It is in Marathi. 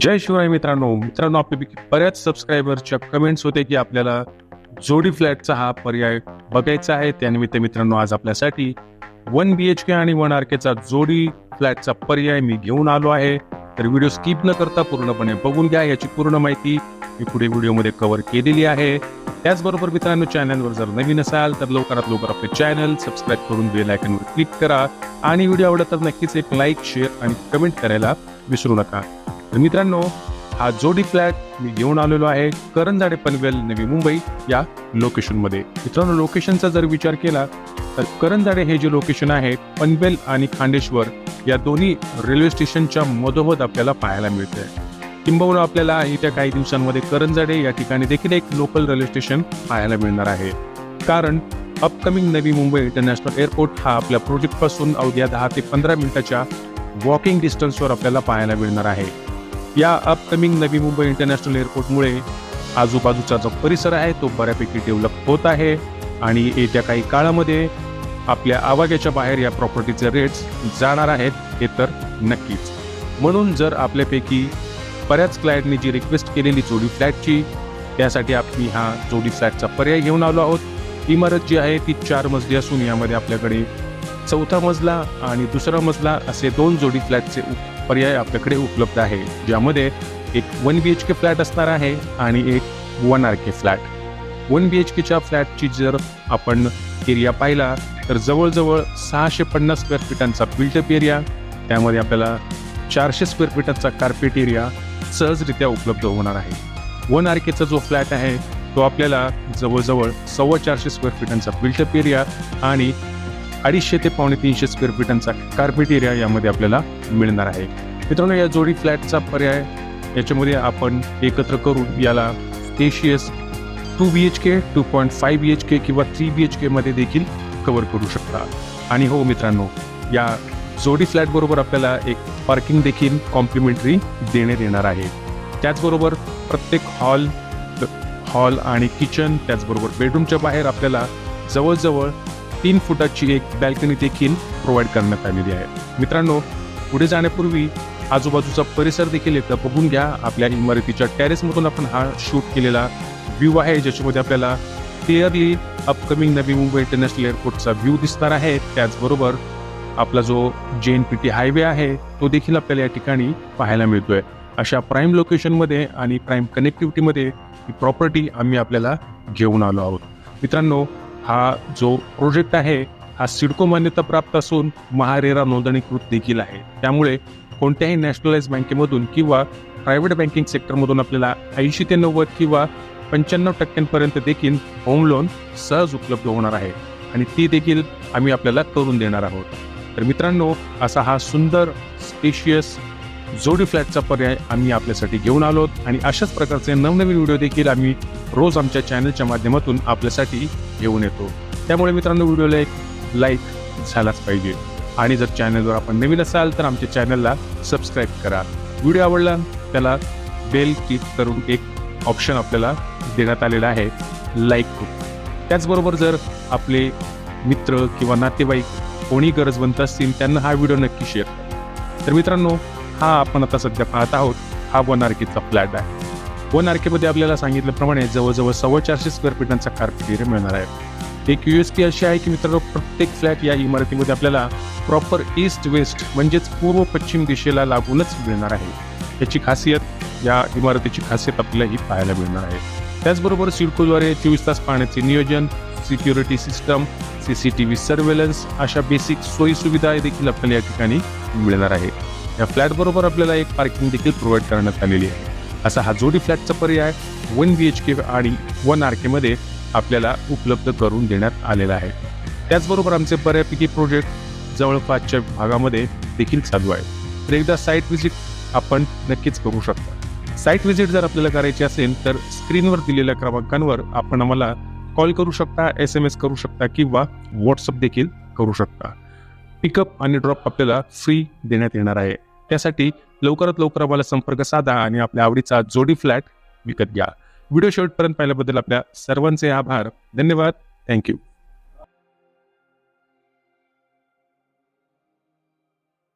जय शिवराय मित्रांनो. मित्रांनो आपल्यापैकी बऱ्याच सबस्क्रायबरच्या कमेंट्स होते की आपल्याला जोडी फ्लॅटचा हा पर्याय बघायचा आहे. त्यानिमित्त मित्रांनो आज आपल्यासाठी वन बी एच के आणि वन आर केचा जोडी फ्लॅटचा पर्याय मी घेऊन आलो आहे. तर व्हिडिओ स्किप न करता पूर्णपणे बघून घ्या याची पूर्ण माहिती मी पुढे व्हिडिओमध्ये कव्हर केलेली आहे. त्याचबरोबर मित्रांनो चॅनलवर जर नवीन असाल तर लवकरात लवकर आपले चॅनल सबस्क्राईब करून बेल आयकनवर क्लिक करा. आणि व्हिडिओ आवडत तर नक्कीच एक लाईक शेअर आणि कमेंट करायला विसरू नका. तर मित्रांनो हा जोडी फ्लॅट मी घेऊन आलेलो आहे करंजाडे पनवेल नवी मुंबई या लोकेशनमध्ये मित्रांनो लोकेशनचा जर विचार केला तर करंजाडे हे जे लोकेशन आहे पनवेल आणि खांडेश्वर या दोन्ही रेल्वे स्टेशनच्या मधोमध आपल्याला पाहायला मिळते किंबहुना आपल्याला येत्या काही दिवसांमध्ये करंजाडे या ठिकाणी देखील एक लोकल रेल्वे स्टेशन पाहायला मिळणार आहे. कारण upcoming Navi Mumbai international airport हा आपल्या प्रोजेक्टपासून अवघ्या दहा ते पंधरा मिनिटाच्या वॉकिंग डिस्टन्सवर आपल्याला पाहायला मिळणार आहे. या अपकमिंग नवी मुंबई इंटरनॅशनल एअरपोर्टमुळे आजूबाजूचा जो परिसर आहे तो बऱ्यापैकी डेव्हलप होत आहे. आणि येत्या काही काळामध्ये आपल्या आवाक्याच्या बाहेर या प्रॉपर्टीचे रेट्स जाणार आहेत हे तर नक्कीच. म्हणून जर आपल्यापैकी बऱ्याच क्लायंटनी जी रिक्वेस्ट केलेली जोडी फ्लॅटची त्यासाठी आम्ही हा जोडी फ्लॅटचा पर्याय घेऊन आलो आहोत. इमारत जी आहे ती चार मजली असून यामध्ये आपल्याकडे चौथा मजला आणि दुसरा मजला असे दोन जोडी फ्लॅटचे पर्याय आपल्याकडे उपलब्ध आहे ज्यामध्ये एक one B H K flat असणार आहे आणि एक one R K flat one B H केच्या फ्लॅटची जर आपण एरिया पाहिला तर जवळजवळ सहाशे पन्नास स्क्वेअर फीटांचा बिल्टअप एरिया त्यामध्ये आपल्याला चारशे स्क्वेअर फीटांचा कार्पेट एरिया सहजरित्या उपलब्ध होणार आहे. वन आर केचा जो फ्लॅट आहे तो आपल्याला जवळजवळ सव्वा चारशे स्क्वेअर फीटांचा बिल्टअप एरिया आणि अडीचशे ते पावणे तीनशे स्क्वेअर फीटांचा कार्पेट एरिया यामध्ये आपल्याला मिळणार आहे. मित्रांनो या जोडी फ्लॅटचा पर्याय याच्यामध्ये आपण एकत्र करून याला spacious two B H K two point five B H K किंवा थ्री बी एच केमध्ये देखील कव्हर करू शकता. आणि हो मित्रांनो या जोडी फ्लॅट बरोबर आपल्याला एक पार्किंग देखील कॉम्प्लिमेंटरी देण्यात येणार आहे. त्याचबरोबर प्रत्येक हॉल हॉल आणि किचन त्याचबरोबर बेडरूमच्या बाहेर आपल्याला जवळजवळ तीन फुटाची एक बॅल्कनी देखील प्रोव्हाइड करण्यात आलेली आहे. मित्रांनो पुढे जाण्यापूर्वी आजूबाजूचा परिसर देखील एकदा बघून घ्या. आपल्या इमारतीच्या टेरेसमधून आपण हा शूट केलेला व्ह्यू आहे ज्याच्यामध्ये आपल्याला clearly upcoming Navi Mumbai international एअरपोर्टचा view दिसणार आहे. त्याचबरोबर आपला जो जे एन पी टी हायवे आहे तो देखील आपल्याला या ठिकाणी पाहायला मिळतोय. अशा प्राईम लोकेशनमध्ये आणि प्राईम कनेक्टिव्हिटीमध्ये ही प्रॉपर्टी आम्ही आपल्याला घेऊन आलो आहोत. मित्रांनो हा जो प्रोजेक्ट आहे हा सिडको मान्यता प्राप्त असून महारेरा नोंदणीकृत देखील आहे. त्यामुळे कोणत्याही नॅशनलाइज बँकेमधून किंवा प्रायव्हेट बँकिंग सेक्टरमधून आपल्याला ऐंशी ते नव्वद किंवा पंच्याण्णव टक्क्यांपर्यंत देखील होम लोन सहज उपलब्ध होणार आहे. आणि ती देखील आम्ही आपल्याला करून देणार आहोत. तर मित्रांनो असा हा सुंदर स्पेशियस जोडी फ्लॅटचा पर्याय आम्ही आपल्यासाठी घेऊन आलो आणि अशाच प्रकारचे नवनवीन व्हिडिओ देखील आम्ही रोज आमच्या चॅनलच्या माध्यमातून आपल्यासाठी घेऊन येतो. त्यामुळे मित्रांनो व्हिडिओला एक लाईक झालाच पाहिजे. आणि जर चॅनलवर आपण नवीन असाल तर आमच्या चॅनलला सबस्क्राईब करा. व्हिडिओ आवडला त्याला बेल क्लिक करून एक ऑप्शन आपल्याला देण्यात आलेला आहे. लाईक टू त्याचबरोबर जर आपले मित्र किंवा नातेवाईक कोणी गरजवंत असतील त्यांना हा व्हिडिओ नक्की शेअर करा. तर मित्रांनो हा आपण आता सध्या पाहत आहोत. हा वन आर केचा फ्लॅट आहे. वन आर केमध्ये आपल्याला सांगितल्याप्रमाणे जवळजवळ सव्वा चारशे स्क्वेअर फीटांचा कार्पेट एरिया मिळणार आहे. एक यू एस पी अशी आहे की मित्रांनो प्रत्येक फ्लॅट या इमारतीमध्ये आपल्याला प्रॉपर ईस्ट वेस्ट म्हणजेच पूर्व पश्चिम दिशेला लागूनच मिळणार आहे. याची खासियत या इमारतीची खासियत आपल्याला ही पाहायला मिळणार आहे. त्याचबरोबर सिडकोद्वारे चोवीस तास पाण्याचे नियोजन security system C C T V surveillance अशा बेसिक सोयीसुविधा देखील आपल्याला या ठिकाणी मिळणार आहे. या फ्लॅटबरोबर आपल्याला एक पार्किंग देखील प्रोव्हाइड करण्यात आलेली आहे. असा हा जोडी फ्लॅटचा पर्याय वन बी एच के आणि वन आर केमध्ये आपल्याला उपलब्ध करून देण्यात आलेला आहे. त्याचबरोबर आमचे बऱ्यापैकी प्रोजेक्ट जवळपासच्या भागामध्ये देखील चालू आहे तर एकदा साईट व्हिजिट आपण नक्कीच करू शकता. साईट व्हिजिट जर आपल्याला करायची असेल तर स्क्रीनवर दिलेल्या क्रमांकांवर आपण आम्हाला कॉल करू शकता एस एम एस करू शकता किंवा व्हॉट्सअप देखील करू शकता. पिकअप आणि ड्रॉप आपल्याला फ्री देण्यात येणार आहे. त्यासाठी लवकरात लवकर आम्हाला संपर्क साधा आणि आपल्या आवडीचा जोडी फ्लॅट विकत घ्या. व्हिडिओ शेवटपर्यंत पाहिल्याबद्दल आपल्या सर्वांचे आभार. धन्यवाद. थँक्यू